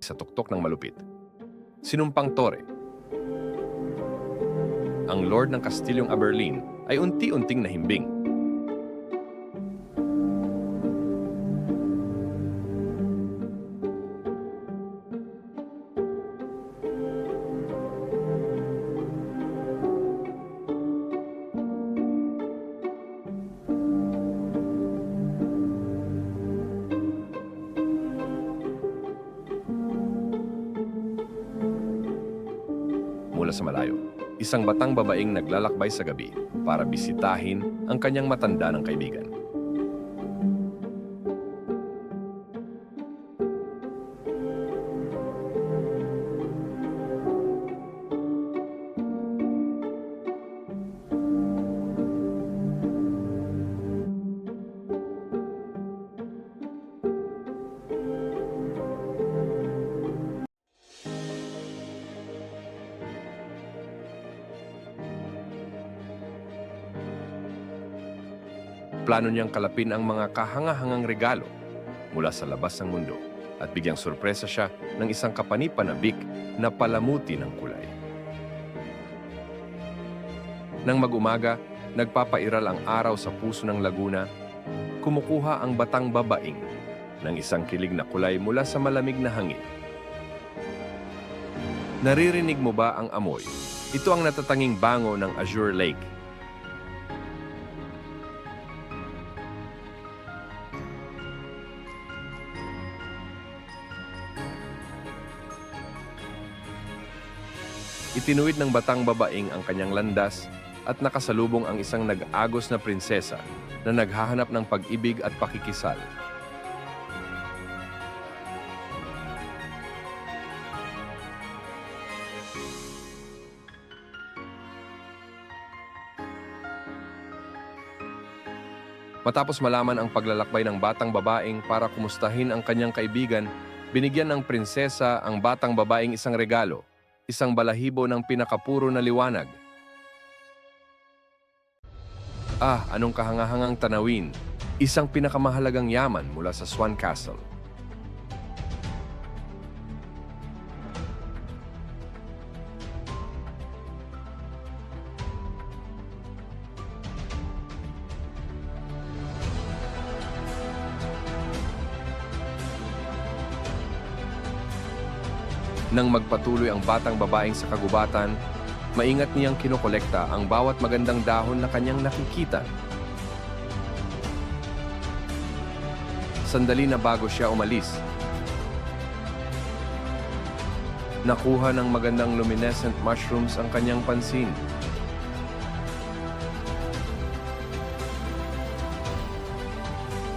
sa tuktok ng malupit. Sinumpang Torre. Ang Lord ng Kastilyong Aberlin ay unti-unting nahimbing. Mula sa malayo. Isang batang babaeng naglalakbay sa gabi para bisitahin ang kanyang matanda ng kaibigan. Plano niyang kalapin ang mga kahangahangang regalo mula sa labas ng mundo at bigyang sorpresa siya ng isang kapanipanabik na palamuti ng kulay. Nang mag-umaga, nagpapairal ang araw sa puso ng Laguna, kumukuha ang batang babaing ng isang kilig na kulay mula sa malamig na hangin. Naririnig mo ba ang amoy? Ito ang natatanging bango ng Azure Lake Itinuwid ng batang babaeng ang kanyang landas at nakasalubong ang isang nag-agos na prinsesa na naghahanap ng pag-ibig at pakikisal. Matapos malaman ang paglalakbay ng batang babaeng para kumustahin ang kanyang kaibigan, binigyan ng prinsesa ang batang babaeng isang regalo isang balahibo ng pinakapuro na liwanag. Ah, anong kahangahangang tanawin, isang pinakamahalagang yaman mula sa Swan Castle. Nang magpatuloy ang batang babaeng sa kagubatan, maingat niyang kinokolekta ang bawat magandang dahon na kanyang nakikita. Sandali na bago siya umalis, nakuha ng magandang luminescent mushrooms ang kanyang pansin.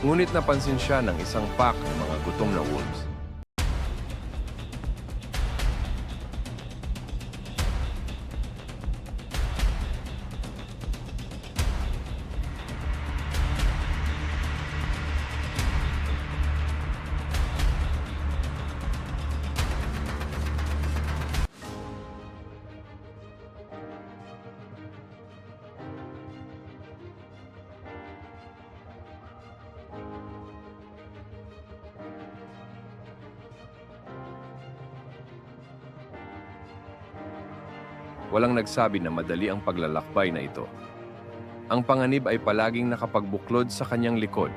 Ngunit napansin siya ng isang pack ng mga gutom na wolves. Walang nagsabi na madali ang paglalakbay na ito. Ang panganib ay palaging nakapagbuklod sa kanyang likod.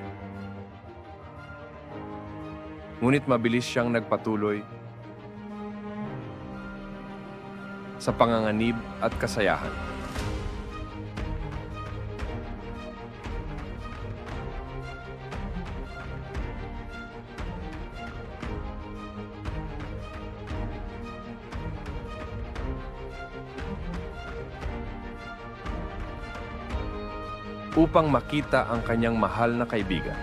Ngunit mabilis siyang nagpatuloy sa panganganib at kasayahan. Upang makita ang kanyang mahal na kaibigan.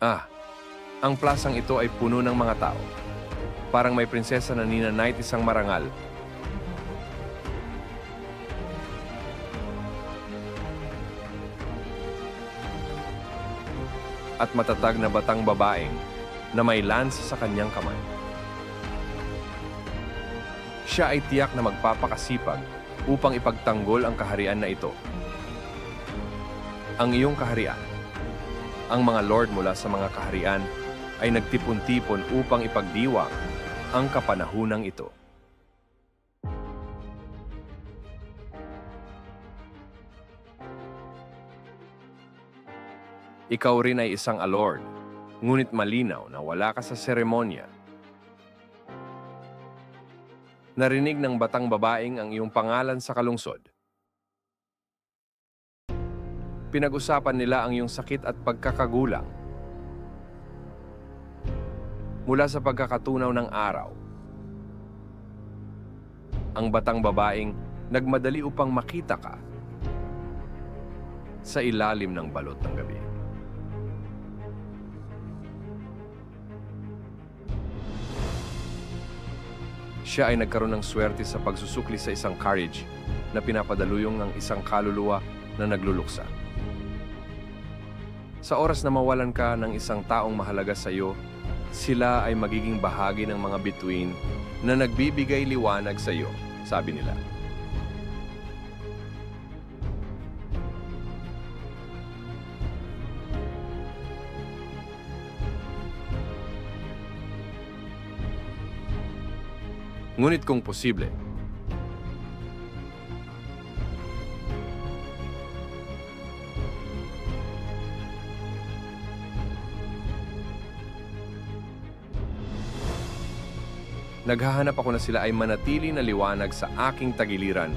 Ah, ang plasang ito ay puno ng mga tao. Parang may prinsesa na ninanait isang marangal at matatag na batang babaeng na may lance sa kanyang kamay. Siya ay tiyak na magpapakasipag upang ipagtanggol ang kaharian na ito. Ang iyong kaharian. Ang mga lord mula sa mga kaharian ay nagtipon-tipon upang ipagdiwang ang kapanahunang ito. Ikaw rin ay isang alord, ngunit malinaw na wala ka sa seremonya. Narinig ng batang babaeng ang iyong pangalan sa kalungsod. Pinag-usapan nila ang iyong sakit at pagkakagulang. Mula sa pagkakatunaw ng araw, ang batang babaeng nagmadali upang makita ka sa ilalim ng balot ng gabi. Siya ay nagkaroon ng swerte sa pagsusukli sa isang carriage na pinapadaluyong ng isang kaluluwa na nagluluksa. Sa oras na mawalan ka ng isang taong mahalaga sa iyo, sila ay magiging bahagi ng mga bituin na nagbibigay liwanag sa iyo, sabi nila. Ngunit kung posible, naghahanap ako na sila ay manatili na liwanag sa aking tagiliran.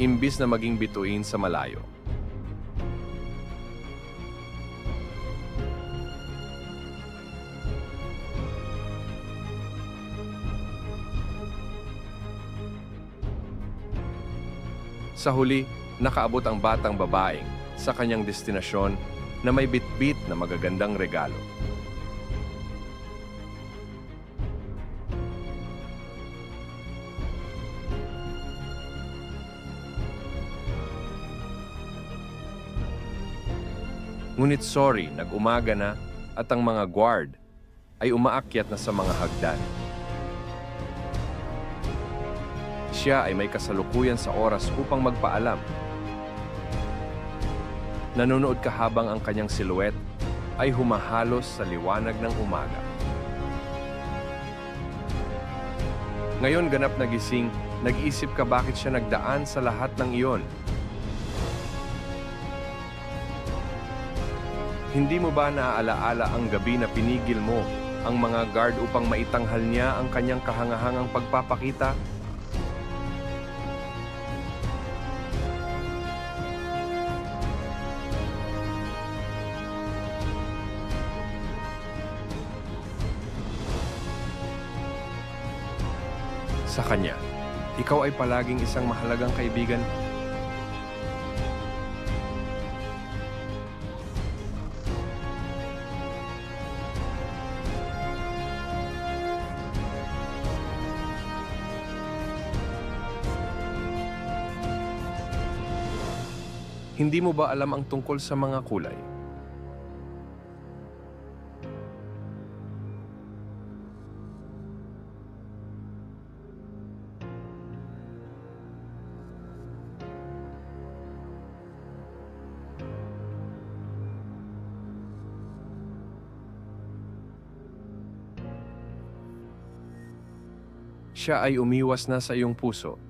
Imbis na maging bituin sa malayo. Sa huli, nakaabot ang batang babaeng sa kanyang destinasyon na may bitbit na magagandang regalo. Ngunit sorry, nag-umaga na at ang mga guard ay umaakyat na sa mga hagdan. Siya ay may kasalukuyan sa oras upang magpaalam. Nanonood ka habang ang kanyang siluet ay humahalos sa liwanag ng umaga. Ngayon ganap na gising, nag-isip ka bakit siya nagdaan sa lahat ng iyon. Hindi mo ba naaalaala ang gabi na pinigil mo ang mga guard upang maitanghal niya ang kanyang kahangahangang pagpapakita? Sa kanya, ikaw ay palaging isang mahalagang kaibigan Hindi mo ba alam ang tungkol sa mga kulay? Siya ay umiwas na sa iyong puso